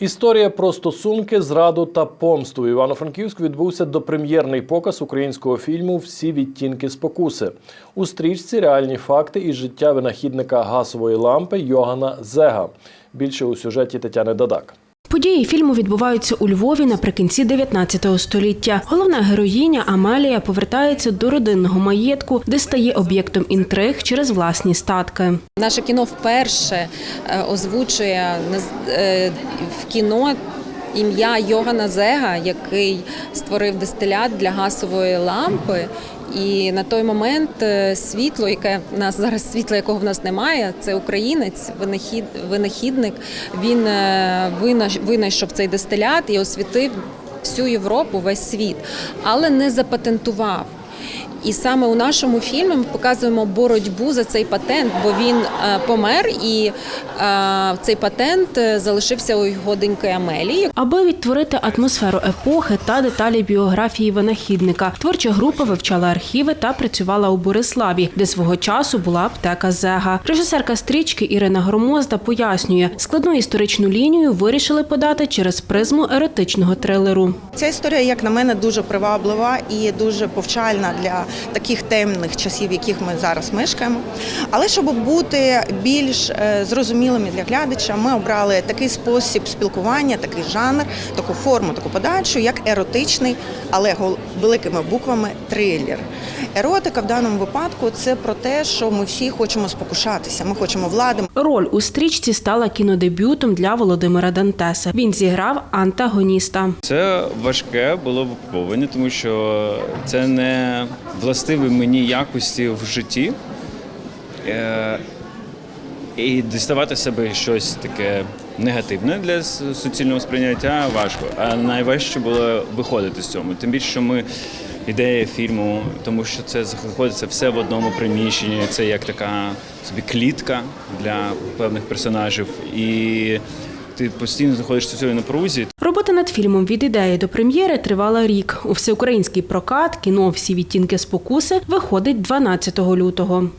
Історія про стосунки, зраду та помсту. В Івано-Франківську відбувся допрем'єрний показ українського фільму Всі відтінки спокуси. У стрічці реальні факти із життя винахідника газової лампи Йогана Зега. Більше у сюжеті Тетяни Дадак. Події фільму відбуваються у Львові наприкінці 19 століття. Головна героїня Амалія повертається до родинного маєтку, де стає об'єктом інтриг через власні статки. Наше кіно вперше е, озвучує е, в кіно ім'я Йогана Зега, який створив дистилят для газової лампи. І на той момент е, світло, яке в нас зараз світло, якого в нас немає, це українець, винахід, винахідник. Він е, винайшов цей дистилят і освітив всю Європу, весь світ, але не запатентував. І саме у нашому фільмі ми показуємо боротьбу за цей патент, бо він е, помер, і е, цей патент е, залишився у його доньки Амелії. Аби відтворити атмосферу епохи та деталі біографії винахідника, творча група вивчала архіви та працювала у Бориславі, де свого часу була аптека Зега. Режисерка стрічки Ірина Громозда пояснює, складну історичну лінію вирішили подати через призму еротичного трилеру. Ця історія, як на мене, дуже приваблива і дуже повчальна для таких темних часів, в яких ми зараз мешкаємо. Але щоб бути більш е, зрозумілими для глядача, ми обрали такий спосіб спілкування, такий жанр, таку форму, таку подачу, як еротичний, але великими буквами трилер. Еротика в даному випадку це про те, що ми всі хочемо спокушатися. Ми хочемо влади, Роль у стрічці стала кінодебютом для Володимира Дантеса. Він зіграв антагоніста. Це важке було випробування, тому що це не властиві мені якості в житті. Е, І діставати себе щось таке негативне для суцільного сприйняття важко. А найважче було виходити з цього. Тим більше, що ми ідея фільму, тому що це знаходиться все в одному приміщенні. Це як така собі клітка для певних персонажів. І ти постійно знаходишся в цій напрузі. Робота над фільмом від ідеї до прем'єри тривала рік. У всеукраїнський прокат кіно Всі відтінки спокуси виходить 12 лютого.